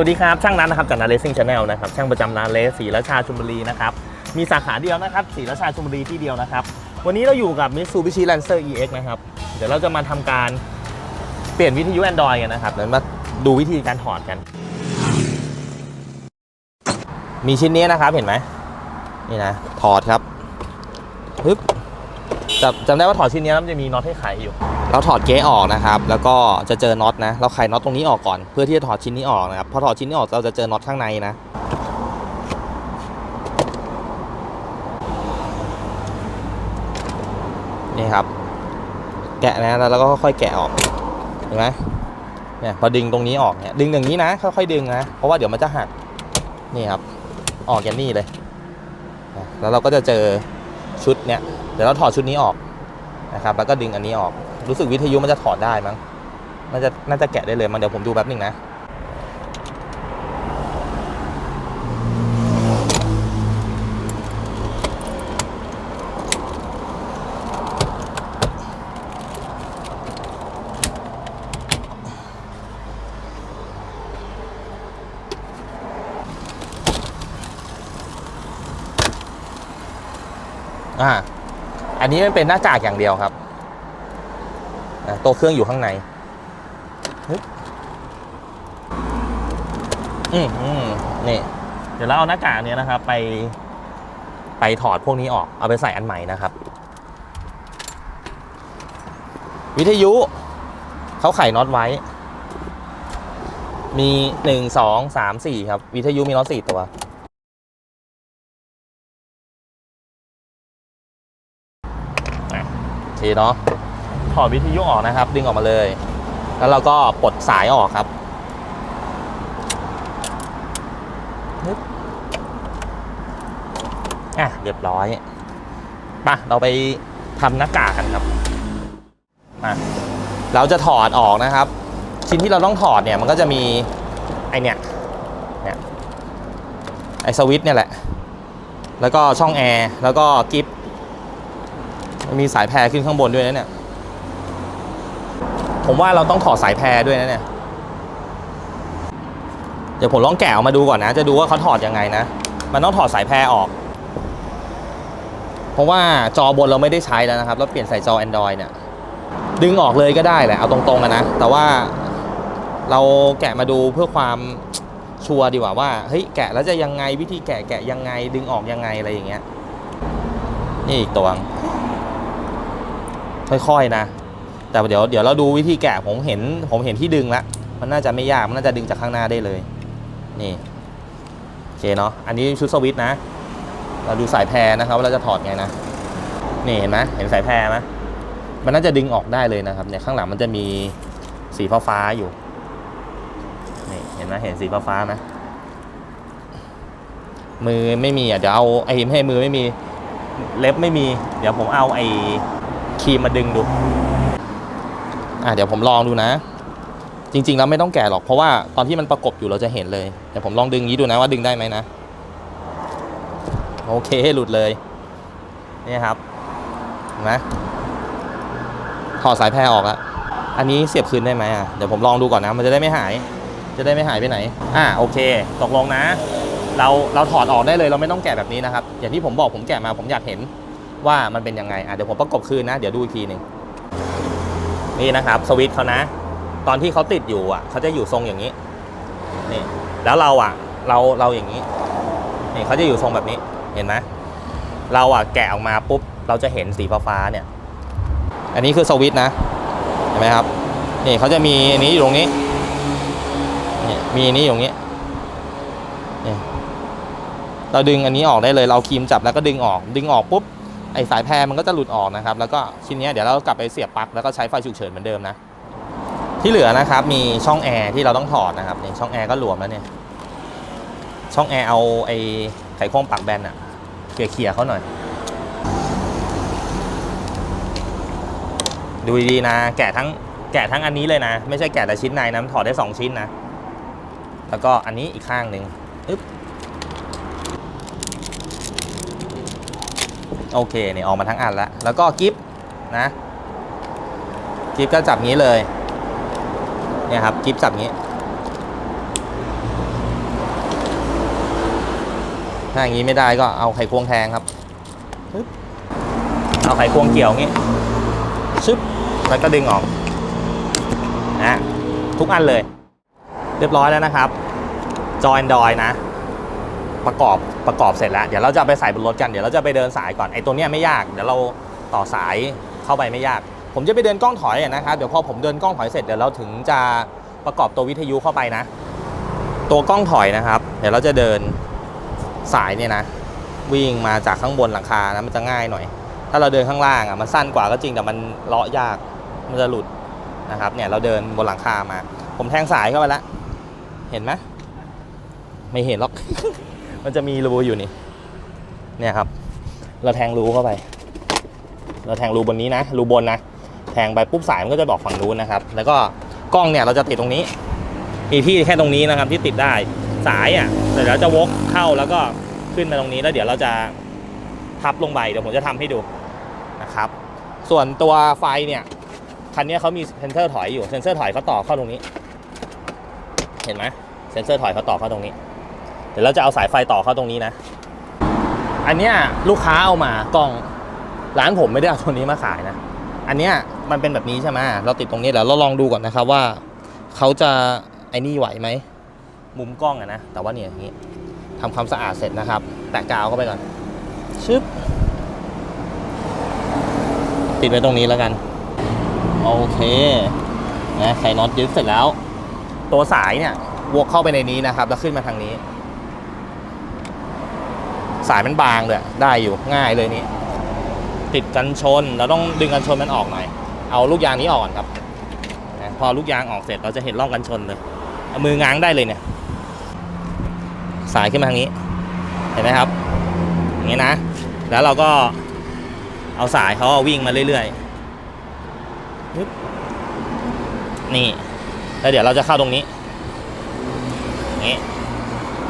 วัสดีครับ ช่างนัทนะครับจากนาเลสซิ่งชาแนลนะครับช่างประจำร้าเลสศรีราชาชลบุรีนะครับมีสาขาเดียวนะครับศรีราชาชลบุรีที่เดียวนะครับ วันนี้เราอยู่กับ Mitsubishi Lancer EX นะครับเดี๋ยวเราจะมาทำการเปลี่ยนวิทยุ Android กันนะครับเดี๋ยวมาดูวิธีการถอดกัน มีชิ้นนี้นะครับเห็นไหมนี่นะถอดครับปึ๊บ จำจำได้ว่าถอดชิ้นนี้แล้วมันจะมีน็อตให้ไขอยู่ เราถอดเก๊ออกนะครับ แล้วก็จะเจอน็อตนะ เราไขน็อตตรงนี้ออกก่อนเพื่อที่จะถอดชิ้นนี้ออกนะครับ พอถอดชิ้นนี้ออกเราจะเจอน็อตข้างในนะ นี่ครับ แกะนะแล้วเราก็ค่อยๆแกะออก เห็นไหมเนี่ยพอดึงตรงนี้ออกเนี่ยดึงอย่างนี้นะค่อยๆดึงนะ เพราะว่าเดี๋ยวมันจะหัก นี่ครับ ออกอย่างนี้เลย แล้วเราก็จะเจอ ชุดเนี่ยเดี๋ยวเราถอดชุดนี้ออกนะครับ แล้วก็ดึงอันนี้ออก รู้สึกวิทยุมันจะถอดได้มั้งน่าจะน่าจะแกะได้เลยมันเดี๋ยวผมดูแป๊บหนึงนะ อ่า อั นนี้มันเป็นหน้ากากอย่างเดียวครับตัวเครื่องอยู่ข้างในอืมอืมนี่เดี๋ยวเราเอาหน้ากากเนี้ยนะครับ ไป ไปถอดพวกนี้ออก เอาไปใส่อันใหม่นะครับ วิทยุเขาไขน็อตไว้ มีหนึ่งสองสามสี่ครับ วิทยุมีน็อตสี่ตัว เคเนาะถอดวิทยุออกนะครับ ดึงออกมาเลย แล้วเราก็ปลดสายออกครับนึบอะเรียบร้อยมาเราไปทำหน้ากากกันครับมาเราจะถอดออกนะครับ ชิ้นที่เราต้องถอดเนี่ยมันก็จะมีไอเนี่ยเนี่ยไอสวิตช์เนี่ยแหละ แล้วก็ช่องแอร์แล้วก็กิฟมัน มีสายแพรขึ้นข้างบนด้วยนะเนี่ย ผมว่าเราต้องถอดสายแพรด้วยนะเนี่ย เดี๋ยวผมลองแกะออกมาดูก่อนนะ จะดูว่าเขาถอดยังไงนะ มันต้องถอดสายแพรออก เพราะว่าจอบนเราไม่ได้ใช้แล้วนะครับแล้วเปลี่ยนใส่จอ Android เนี่ย ดึงออกเลยก็ได้แหละ เอาตรงๆกันนะ แต่ว่าเราแกะมาดูเพื่อความชัวร์ดีกว่าว่าเฮ้ยแกะแล้วจะยังไงวิธีแกะแกะยังไงดึงออกยังไงอะไรอย่างเงี้ยนี่อีกตัว ค่อยๆนะ แต่เดี๋ยวเดี๋ยวเราดูวิธีแกะผมเห็นผมเห็นที่ดึงแล้วมันน่าจะไม่ยากมันน่าจะดึงจากข้างหน้าได้เลยนี่โอเคเนาะอันนี้ชุดสวิตช์นะ เราดูสายแพรนะครับว่าเราจะถอดไงนะนี่เห็นไหมเห็นสายแพรไหมมันน่าจะดึงออกได้เลยนะครับเนี่ยข้างหลังมันจะมีสีฟ้าฟ้าอยู่นี่เห็นไหมเห็นสีฟ้าฟ้าไหมมือไม่มีอะเดี๋ยวเอาไอ้ไม่ให้มือไม่มีเล็บไม่มี เดี๋ยวผมเอาไอ้ีมมาดึงดูอะเดี๋ยวผมลองดูนะ จริง ๆ แล้วไม่ต้องแกะหรอกเพราะว่าตอนที่มันประกบอยู่เราจะเห็นเลยเดี๋ยวผมลองดึงนี้ดูนะว่าดึงได้ไหมนะ โอเคหลุดเลยนี่ครับเห็นไหมถอดสายแพรออกแล้วอันนี้เสียบคืนได้ไหมอะเดี๋ยวผมลองดูก่อนนะ มันจะได้ไม่หาย จะได้ไม่หายไปไหน อะโอเค ตกลงนะ เราเราถอดออกได้เลยเราไม่ต้องแกะแบบนี้นะครับ อย่างที่ผมบอกผมแกะมาผมอยากเห็น ว่ามันเป็นยังไงอะเดี๋ยวผมประกบคืนนะ เดี๋ยวดูอีกทีหนึ่งนี่นะครับสวิตช์เขานะ ตอนที่เขาติดอยู่อะเขาจะอยู่ทรงอย่างนี้นี่แล้วเราอะ เราเราอย่างนี้นี่เขาจะอยู่ทรงแบบนี้เห็นไหมเราอะแกะออกมาปุ๊บเราจะเห็นสีฟ้าเนี่ย อันนี้คือสวิตช์นะเห็นไหมครับนี่เขาจะมีอันนี้อยู่ตรงนี้นี่มีอันนี้อยู่ตรงนี้นี่เราดึงอันนี้ออกได้เลย เราครีมจับแล้วก็ดึงออก ดึงออกปุ๊บ ไอสายแพรมันก็จะหลุดออกนะครับ แล้วก็ชิ้นนี้เดี๋ยวเรากลับไปเสียบปลั๊กแล้วก็ใช้ไฟฉุกเฉินเหมือนเดิมนะ ที่เหลือนะครับมีช่องแอร์ที่เราต้องถอดนะครับนี่ช่องแอร์ก็หลวมแล้วเนี่ย ช่องแอร์เอาไอไขควงปลักแบนอะเกลี่ยๆเขาหน่อย ดูดีๆนะ แกะทั้งแกะทั้งอันนี้เลยนะ ไม่ใช่แกะแต่ชิ้นในนะมันถอดได้สองชิ้นนะ แล้วก็อันนี้อีกข้างหนึ่งอึ๊บ โอเคเนี่ยออกมาทั้งอันแล้วแล้วก็กิฟนะกิฟก็จับงี้เลยเนี่ยครับกิฟจับงี้ถ้าอย่างนี้ไม่ได้ก็เอาไขควงแทงครับเอาไขควงเกี่ยวงี้ซึบแล้วก็ดึงออกนะทุกอันเลย เรียบร้อยแล้วนะครับ จอยดอยนะ ประกอบประกอบเสร็จแล้ว เดี๋ยวเราจะไปใส่บนรถกัน เดี๋ยวเราจะไปเดินสายก่อน ไอ้ตัวเนี้ยไม่ยาก เดี๋ยวเราต่อสายเข้าไปไม่ยาก ผมจะไปเดินกล้องถอยนะครับ เดี๋ยวพอผมเดินกล้องถอยเสร็จเดี๋ยวเราถึงจะประกอบตัววิทยุเข้าไปนะ ตัวกล้องถอยนะครับ เดี๋ยวเราจะเดินสายเนี่ยนะ วิ่งมาจากข้างบนหลังคานะมันจะง่ายหน่อย ถ้าเราเดินข้างล่างอะมันสั้นกว่าก็จริงแต่มันเลาะยาก มันจะหลุดนะครับ เนี่ยเราเดินบนหลังคามา ผมแทงสายเข้าไปแล้ว เห็นไหมไม่เห็นหรอก มันจะมีรูอยู่นี่ เนี่ยครับ เราแทงรูเข้าไป เราแทงรูบนนี้นะ รูบนนะ แทงไปปุ๊บสายมันก็จะบอกฝั่งนู้นนะครับ แล้วก็กล้องเนี่ยเราจะติดตรงนี้ มีที่แค่ตรงนี้นะครับที่ติดได้ สายอะเสร็จแล้วจะวกเข้าแล้วก็ขึ้นมาตรงนี้แล้วเดี๋ยวเราจะพับลงไปเดี๋ยวผมจะทำให้ดูนะครับ ส่วนตัวไฟเนี่ยคันนี้เขามีเซนเซอร์ถอยอยู่ เซนเซอร์ถอยเขาต่อเข้าตรงนี้ เห็นไหมเซนเซอร์ถอยเขาต่อเข้าตรงนี้ เดี๋ยวเราจะเอาสายไฟต่อเข้าตรงนี้นะ อันเนี้ยลูกค้าเอามากล้องร้านผมไม่ได้เอาตัวนี้มาขายนะ อันเนี้ยมันเป็นแบบนี้ใช่ไหมเราติดตรงนี้เดี๋ยวเราลองดูก่อนนะครับว่าเขาจะไอ้นี่ไหวไหมมุมกล้องอะนะ แต่ว่าเนี่ยอย่างนี้ทำความสะอาดเสร็จนะครับ แตะกาวเข้าไปก่อนชึบติดไว้ตรงนี้แล้วกัน โอเคนะใส่น็อตยึดเสร็จแล้ว ตัวสายเนี่ย วกเข้าไปในนี้นะครับ แล้วขึ้นมาทางนี้ สายมันบางเลยได้อยู่ง่ายเลยนี้ ติดกันชนเราต้องดึงกันชนมันออกหน่อย เอาลูกยางนี้ออกก่อนครับ พอลูกยางออกเสร็จเราจะเห็นร่องกันชนเลยเอามือง้างได้เลยเนี่ย สายขึ้นมาทางนี้ เห็นไหมครับ อย่างนี้นะ แล้วเราก็เอาสายเขาวิ่งมาเรื่อยๆนี่ แล้วเดี๋ยวเราจะเข้าตรงนี้อย่างนี้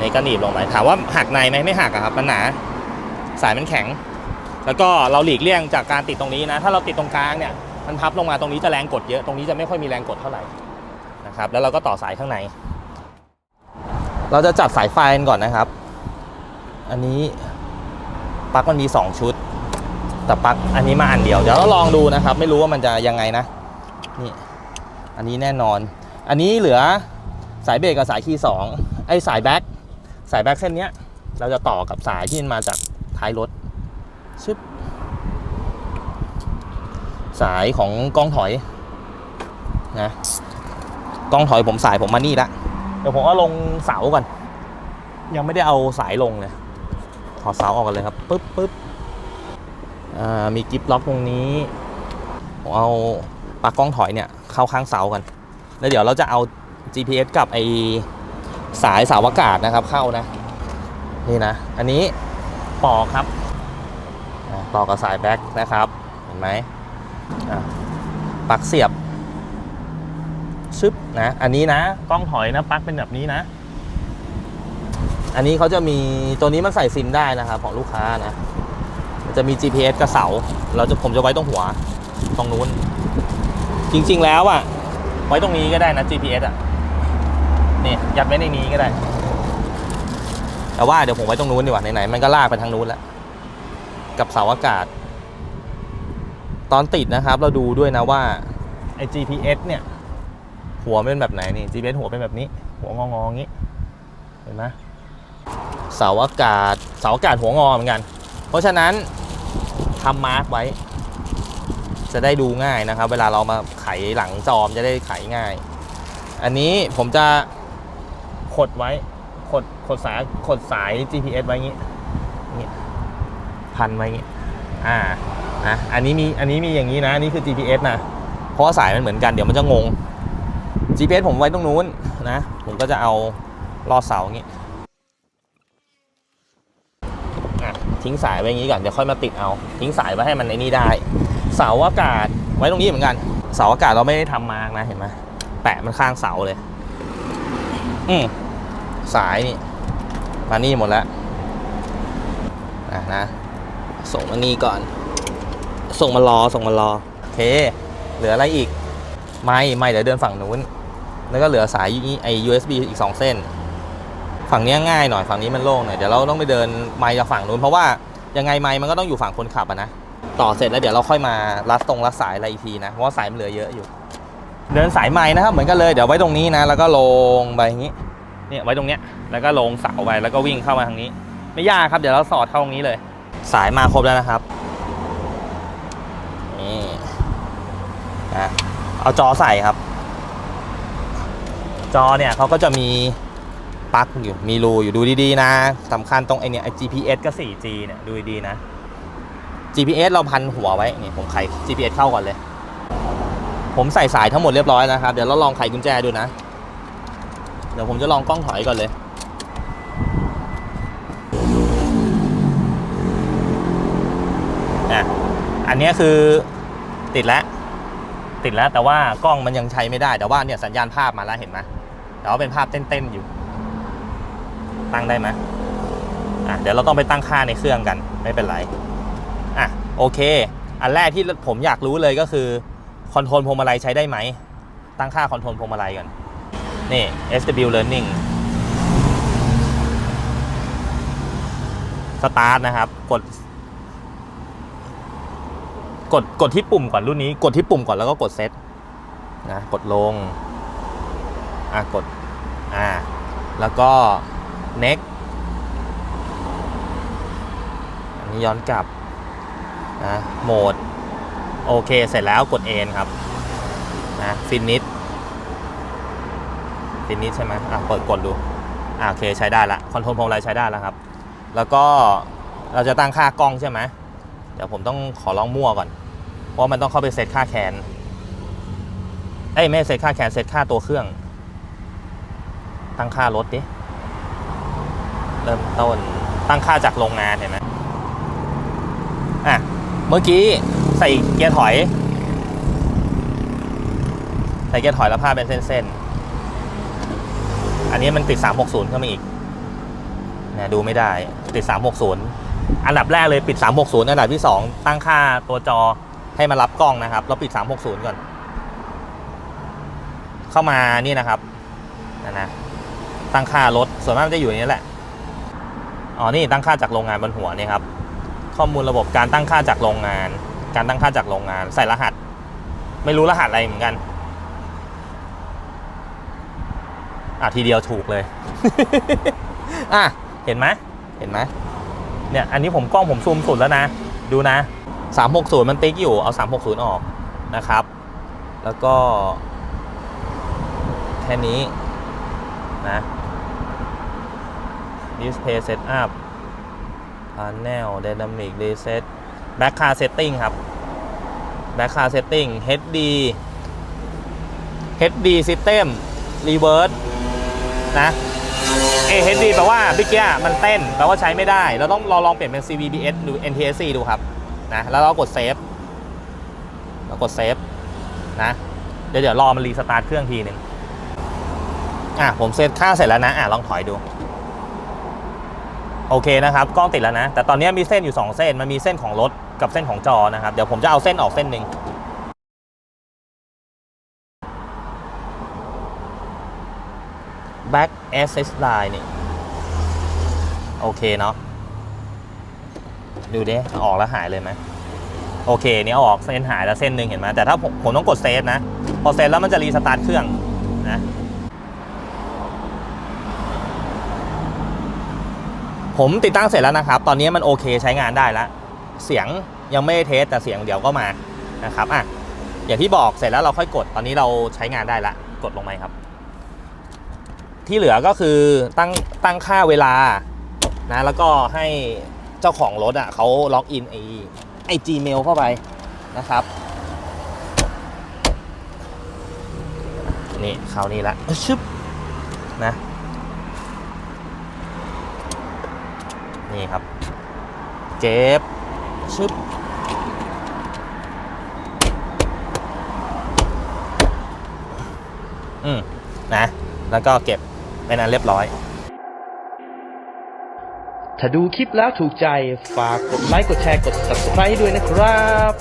นนี่ก็หนีบลงไปถามว่าหักในไหมไม่หักครับมันหนาสายมันแข็ง แล้วก็เราหลีกเลี่ยงจากการติดตรงนี้นะ ถ้าเราติดตรงกลางเนี่ยมันพับลงมาตรงนี้จะแรงกดเยอะตรงนี้จะไม่ค่อยมีแรงกดเท่าไหร่นะครับแล้วเราก็ต่อสายข้างใน เราจะจัดสายไฟกันก่อนนะครับ อันนี้ปลั๊กมันมี 2 ชุด แต่ปลั๊กอันนี้มาอันเดียวเดี๋ยวเราลองดูนะครับ ไม่รู้ว่ามันจะยังไงนะนี่อันนี้แน่นอน อันนี้เหลือสายเบรกกับสายคีย์สองไอ้สายแบ็ค สายแบ็คเส้นเนี้ยเราจะต่อกับสายที่มันมาจากท้ายรถชึบสายของกล้องถอยนะกล้องถอยผมสายผมมานี่ละเดี๋ยวผมเอาลงเสาก่อน ยังไม่ได้เอาสายลงเลยถอดเสาออกกันเลยครับปึ๊บปึ๊บมีกิฟล็อกตรงนี้ ผมเอาปลั๊กกล้องถอยเนี่ยเข้าข้างเสากัน แล้วเดี๋ยวเราจะเอา GPS กับไอ สายเสาอากาศนะครับเข้านะ นี่นะ อันนี้ปอกครับอะต่อกับสายแบ็คนะครับ เห็นไหมอะปลั๊กเสียบชึบนะ อันนี้นะกล้องถอยนะปลั๊กเป็นแบบนี้นะ อันนี้เขาจะมีตัวนี้มันใส่ซิมได้นะครับของลูกค้านะมันจะมี GPS กับเสา เราจะผมจะไว้ตรงหัวตรงนู้น จริง ๆ แล้วอะไว้ตรงนี้ก็ได้นะ GPS อะ นี่ยัดไว้ในนี้ก็ได้ แต่ว่าเดี๋ยวผมไว้ตรงนู้นดีกว่าไหนๆมันก็ลากไปทางนู้นแล้วกับเสาอากาศ ตอนติดนะครับ เราดูด้วยนะว่าไอ้ GPS เนี่ย หัวเป็นแบบไหนนี่ GPS หัวเป็นแบบนี้ หัวงองๆอย่างนี้เห็นไหมเสาอากาศเสาอากาศหัวงอเหมือนกัน เพราะฉะนั้นทำมาร์กไว้ จะได้ดูง่ายนะครับ เวลาเรามาไขหลังจอมจะได้ไขง่าย อันนี้ผมจะ ดไว้ขดขดสายขดสาย GPS ไว้อย่างนี้นี่พันไว้อย่างงี้อ่านะอันนี้มีอันนี้มีอย่างนี้นะนนี้คือ GPS นะเพราะว่าสายมันเหมือนกันเดี๋ยวมันจะงง GPS ผมไว้ตรงนู้นนะ ผมก็จะเอาลอดเสาอย่างงี้ทิ้งสายไว้อย่างงี้ก่อนเดี๋ยวค่อยมาติดเอา ทิ้งสายไว้ให้มันในนี้ได้ เสาอากาศไว้ตรงนี้เหมือนกัน เสาอากาศเราไม่ได้ทำมากนะเห็นไหมแปะมันข้างเสาเลย อืม สายนี่ มานี่หมดแล้วอะนะ ส่งมานี่ก่อน ส่งมารอ ส่งมารอโอเค เหลืออะไรอีก ไม่ไม่เดี๋ยวเดินฝั่งนู้น แล้วก็เหลือสายไอ้ USB อีก 2 เส้น ฝั่งนี้ง่ายหน่อย ฝั่งนี้มันโล่งหน่อย เดี๋ยวเราต้องไปเดินไมค์จากฝั่งนู้น เพราะว่ายังไงไมค์มันก็ต้องอยู่ฝั่งคนขับอะนะ ต่อเสร็จแล้วเดี๋ยวเราค่อยมารัดตรงรัดสายอะไรอีกทีนะ เพราะว่าสายมันเหลือเยอะอยู่ เดินสายไม้นะครับ เหมือนกันเลย เดี๋ยวไว้ตรงนี้นะ แล้วก็ลงไปอย่างนี้ เนี่ยไว้ตรงเนี้ยแล้วก็ลงเสาไปแล้วก็วิ่งเข้ามาทางนี้ ไม่ยากครับเดี๋ยวเราสอดเข้าตรงนี้เลย สายมาครบแล้วนะครับนี่นะเอาจอใส่ครับ จอเนี่ยเขาก็จะมีปลั๊กอยู่มีรูอยู่ดูดีๆนะสำคัญตรงไอเนี่ยไอ GPS ก็ 4G เนี่ยดูดีๆนะ GPS เราพันหัวไว้นี่ผมไข GPS เข้าก่อนเลย ผมใส่สายทั้งหมดเรียบร้อยนะครับ เดี๋ยวเราลองไขกุญแจดูนะ เดี๋ยวผมจะลองกล้องถอยก่อนเลย อะ อันนี้คือติดแล้ว ติดแล้วแต่ว่ากล้องมันยังใช้ไม่ได้ แต่ว่าเนี่ยสัญญาณภาพมาแล้วเห็นไหมแต่ว่าเป็นภาพเต้นๆอยู่ ตั้งได้ไหมอะเดี๋ยวเราต้องไปตั้งค่าในเครื่องกันไม่เป็นไร อะโอเค อันแรกที่ผมอยากรู้เลยก็คือคอนโทรลพวงมาลัยใช้ได้ไหม ตั้งค่าคอนโทรลพวงมาลัยก่อน นี่ SW Learning สตาร์ทนะครับ กด กดกดที่ปุ่มก่อนรุ่นนี้ กดที่ปุ่มก่อนแล้วก็กดเซตนะกดลง อะ กด อ่า แล้วก็ next อันนี้ย้อนกลับนะโหมด โอเค เสร็จแล้วกดเอนครับนะฟิ นิชฟินิชใช่ไหมอะเปิดกดดูอะโอเคใช้ได้ละคอนโทรลพวงมาลัยใช้ได้แล้วครับ แล้วก็เราจะตั้งค่ากล้องใช่ไหมเดี๋ยวผมต้องขอลองมั่วก่อน เพราะมันต้องเข้าไปเซตค่าแคนเอ้ยไม่เซตค่าแคนเซตค่าตัวเครื่อง ตั้งค่ารถดิเริ่มต้นตั้งค่าจากโรงงานเห็นไหมอะเมื่อกี้ใส่เกียร์ถอย ใส่เกียร์ถอยแล้วผ้าเป็นเส้นๆ อันนี้มันติด 360 เข้ามาอีกนะดูไม่ได้ติด 360 อันดับแรกเลยปิด 360 อันดับที่ 2 ตั้งค่าตัวจอให้มารับกล้องนะครับ เราปิด 360 ก่อน เข้ามานี่นะครับนะนะตั้งค่ารถส่วนมากจะอยู่อย่างนี้แหละอ๋อนี่ตั้งค่าจากโรงงานบนหัวนี่ครับ ข้อมูลระบบการตั้งค่าจากโรงงาน การตั้งค่าจากโรงงาน ใส่รหัส ไม่รู้รหัสอะไรเหมือนกัน อะทีเดียวถูกเลย อะเห็นไหมเห็นไหมเนี่ยอันนี้ผมกล้องผมซูมสุดแล้วนะ ดูนะ 360 มันติ๊กอยู่เอา 360 ออกนะครับ แล้วก็ แค่นี้นะ display setup panel dynamic reset back car setting ครับ back car setting HD HD system reverse นะเอ HD แปลว่าเมื่อกี้มันเต้นแปลว่าใช้ไม่ได้ เราต้องเราลองเปลี่ยนเป็น CVBS หรือ NTSC ดูครับนะแล้วเรากดเซฟเรากดเซฟนะเดี๋ยวเดี๋ยวรอมันรีสตาร์ทเครื่องทีหนึ่งอะผมเซตค่าเสร็จแล้วนะอะลองถอยดู โอเคนะครับกล้องติดแล้วนะ แต่ตอนนี้มีเส้นอยู่ 2 เส้นมันมีเส้นของรถกับเส้นของจอนะครับ เดี๋ยวผมจะเอาเส้นออกเส้นหนึ่ง back access line นี่ โอเคเนาะดูดิออกแล้วหายเลยไหมโอเคนี่ออกเส้นหายแล้วเส้นหนึ่งเห็นไหมแต่ถ้าผมผมต้องกดเซฟนะ พอเซฟแล้วมันจะรีสตาร์ทเครื่องนะผมติดตั้งเสร็จแล้วนะครับ ตอนนี้มันโอเคใช้งานได้แล้ว เสียงยังไม่ได้เทสแต่เสียงเดี๋ยวก็มานะครับอะอย่างที่บอกเสร็จแล้วเราค่อยกดตอนนี้เราใช้งานได้ละกดลงไปครับ ที่เหลือก็คือตั้งตั้งค่าเวลานะแล้วก็ให้เจ้าของรถอะเขาล็อกอินไอไอ Gmail เข้าไปนะครับนี่คราวนี้ละชึบนะนี่ครับเก็บชึบอืมนะ แล้วก็เก็บ เป็นอันเรียบร้อย ถ้าดูคลิปแล้วถูกใจฝากกดไลค์กดแชร์กด subscribe ให้ด้วยนะครับ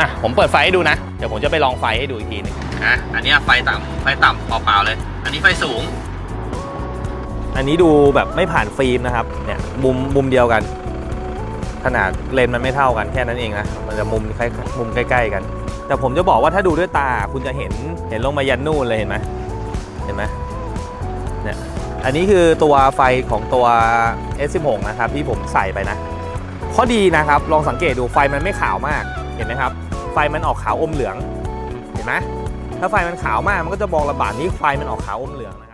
อะผมเปิดไฟให้ดูนะ เดี๋ยวผมจะไปลองไฟให้ดูอีกทีหนึงอะอันเนี้ยไฟต่ำไฟต่ำเปล่าๆเลย อันนี้ไฟสูง อันนี้ดูแบบไม่ผ่านฟิล์มนะครับเนี่ยมุมมุมเดียวกัน ขนาดเลนส์มันไม่เท่ากันแค่นั้นเองนะมันจะมุมใกล้มุมใกล้ ๆ กัน แต่ผมจะบอกว่าถ้าดูด้วยตาคุณจะเห็นเห็นลงมายันนู่นเลยเห็นไหมเห็นไหม เนี่ยอันนี้คือตัวไฟของตัว S16 นะครับที่ผมใส่ไปนะข้อดีนะครับลองสังเกตดูไฟมันไม่ขาวมากเห็นไหมครับ ไฟมันออกขาวอมเหลืองเห็นไหมถ้าไฟมันขาวมากมันก็จะมองลำบากนี้ไฟมันออกขาวอมเหลืองนะ